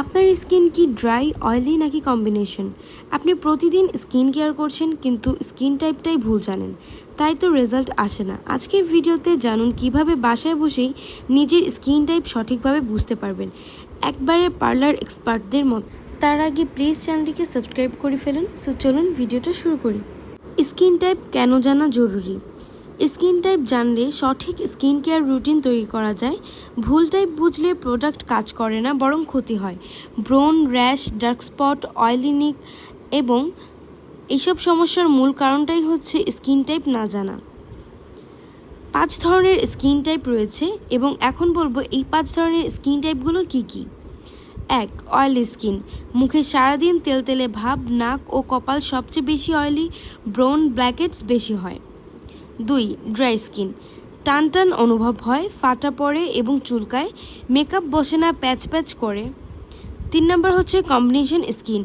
আপনার স্কিন কি dry, oily নাকি কম্বিনেশন? আপনি প্রতিদিন স্কিন কেয়ার করছেন, কিন্তু স্কিন টাইপটাই ভুল জানেন। তাই তো রেজাল্ট আসে না। আজকের ভিডিওতে জানুন কীভাবে বাসায় বসেই নিজের স্কিন টাইপ সঠিকভাবে বুঝতে পারবেন। একবারে পার্লার এক্সপার্টদের মতো। তার আগে প্লিজ চ্যানেলটিকে সাবস্ক্রাইব করে ফেলুন। সো চলুন ভিডিওটা শুরু করি। স্কিন টাইপ কেন জানা জরুরি? স্কিন টাইপ জানলে সঠিক স্কিন কেয়ার রুটিন তৈরি করা যায়। ভুল টাইপ বুঝলে প্রোডাক্ট কাজ করে না, বরং ক্ষতি হয়। ব্রোন, র্যাশ, ডার্ক স্পট অয়েলিনিক এবং এইসব সমস্যার মূল কারণটাই হচ্ছে স্কিন টাইপ না জানা। পাঁচ ধরনের স্কিন টাইপ রয়েছে এবং এখন বলব এই পাঁচ ধরনের স্কিন টাইপগুলো কী কী? এক, অয়েলি স্কিন। মুখে সারাদিন তেলতেলে ভাব, নাক ও কপাল সবচেয়ে বেশি অয়েলি, ব্রোন ব্ল্যাকেটস বেশি হয়। দুই ড্রাই স্কিন টান টান অনুভব হয়, ফাটা পড়ে এবং চুলকায় মেকআপ বসে না প্যাচ প্যাচ করে। তিন নম্বর হচ্ছে কম্বিনেশন স্কিন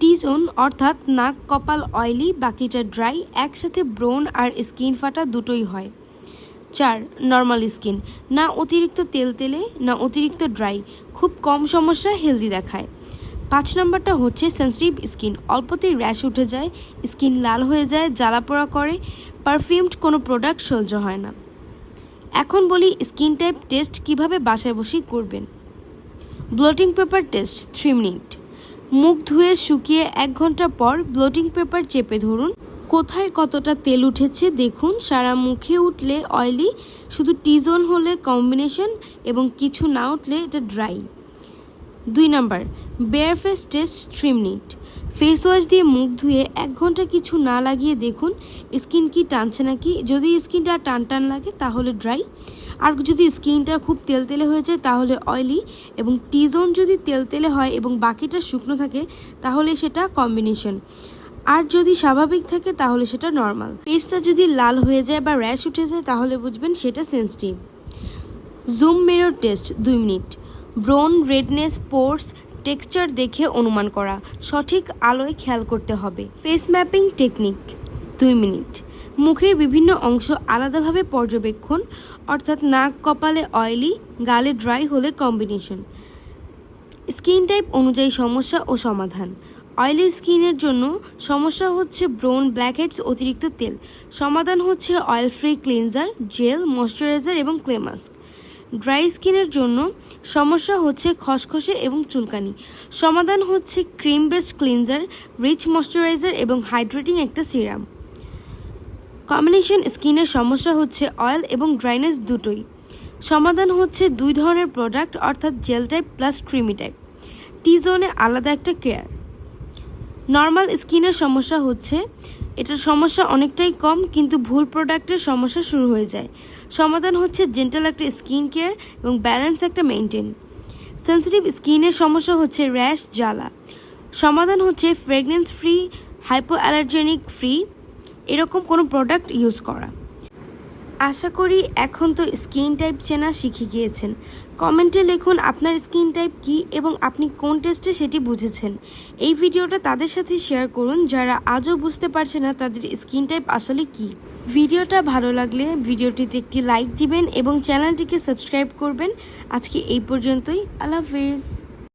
টি জোন অর্থাৎ নাক, কপাল অয়েলি বাকিটা ড্রাই একসাথে ব্রোন আর স্কিন ফাটা দুটোই হয়। চার নর্মাল স্কিন না অতিরিক্ত তেল তেলে, না অতিরিক্ত ড্রাই খুব কম সমস্যা হেলদি দেখায়। পাঁচ নম্বরটা হচ্ছে সেন্সিটিভ স্কিন অল্পতেই র্যাশ উঠে যায় স্কিন লাল হয়ে যায়, জ্বালা পোড়া করে পারফিউমড কোনো প্রোডাক্ট সহ্য হয় না। এখন বলি স্কিন টাইপ টেস্ট কীভাবে বাসায় বসেই করবেন। Blotting paper test three minute মুখ ধুয়ে শুকিয়ে এক ঘণ্টা পর ব্লোটিং পেপার চেপে ধরুন। কোথায় কতটা তেল উঠেছে দেখুন। সারা মুখে উঠলে অয়েলি শুধু টিজোন হলে কম্বিনেশন এবং কিছু না উঠলে এটা ড্রাই দুই number bare face test three minute face wash দিয়ে মুখ ধুয়ে এক ঘণ্টা কিছু না লাগিয়ে দেখুন স্কিন কি টানছে নাকি। যদি স্কিনটা টান টান লাগে, তাহলে ড্রাই আর যদি স্কিনটা খুব তেলতেলে হয়ে যায়, তাহলে অয়েলি এবং টি জোন যদি তেলতেলে হয় এবং বাকিটা শুকনো থাকে, তাহলে সেটা কম্বিনেশন আর যদি স্বাভাবিক থাকে, তাহলে সেটা নর্মাল ফেসটা যদি লাল হয়ে যায় বা র্যাশ উঠে যায়, তাহলে বুঝবেন সেটা সেন্সিটিভ জুম মিরর টেস্ট দুই মিনিট। ব্রোন রেডনেস পোর্স টেক্সচার দেখে অনুমান করা। সঠিক আলোয় খেয়াল করতে হবে। ফেস ম্যাপিং টেকনিক, দুই মিনিট। মুখের বিভিন্ন অংশ আলাদাভাবে পর্যবেক্ষণ, অর্থাৎ নাক কপালে অয়েলি গালে ড্রাই হলে কম্বিনেশন স্কিন টাইপ অনুযায়ী সমস্যা ও সমাধান। অয়েলি স্কিনের জন্য সমস্যা হচ্ছে ব্রোন ব্ল্যাকহেডস অতিরিক্ত তেল। সমাধান হচ্ছে oil free cleanser gel moisturiser এবং ক্লে মাস্ক ড্রাই স্কিনের জন্য সমস্যা হচ্ছে খসখসে এবং চুলকানি। সমাধান হচ্ছে cream based cleanser, rich moisturiser এবং হাইড্রেটিং একটা সিরাম। কম্বিনেশন স্কিনের সমস্যা হচ্ছে অয়েল এবং ড্রাইনেস দুটোই। সমাধান হচ্ছে দুই ধরনের প্রোডাক্ট, অর্থাৎ gel type plus creamy type. T জোনে আলাদা একটা কেয়ার। নর্মাল স্কিনের সমস্যা হচ্ছে এটার সমস্যা অনেকটাই কম, কিন্তু ভুল প্রোডাক্টের সমস্যা শুরু হয়ে যায়। সমাধান হচ্ছে জেন্টাল একটা স্কিন কেয়ার এবং ব্যালেন্স একটা মেনটেন সেন্সিটিভ স্কিনের সমস্যা হচ্ছে র্যাশ, জ্বালা। সমাধান হচ্ছে fragrance free hypoallergenic free, এরকম কোনো প্রোডাক্ট ইউজ করা। আশা করি এখন তো স্কিন টাইপ চেনা শিখে গিয়েছেন। কমেন্টে লিখুন আপনার স্কিন টাইপ কী এবং আপনি কোন টেস্টে সেটি বুঝেছেন। এই ভিডিওটা তাদের সাথে শেয়ার করুন, যারা আজও বুঝতে পারছে না তাদের স্কিন টাইপ আসলে কী। ভিডিওটা ভালো লাগলে ভিডিওটিতে একটি লাইক দিবেন এবং চ্যানেলটিকে সাবস্ক্রাইব করবেন। আজকে এই পর্যন্তই, আল্লাহ হাফিজ।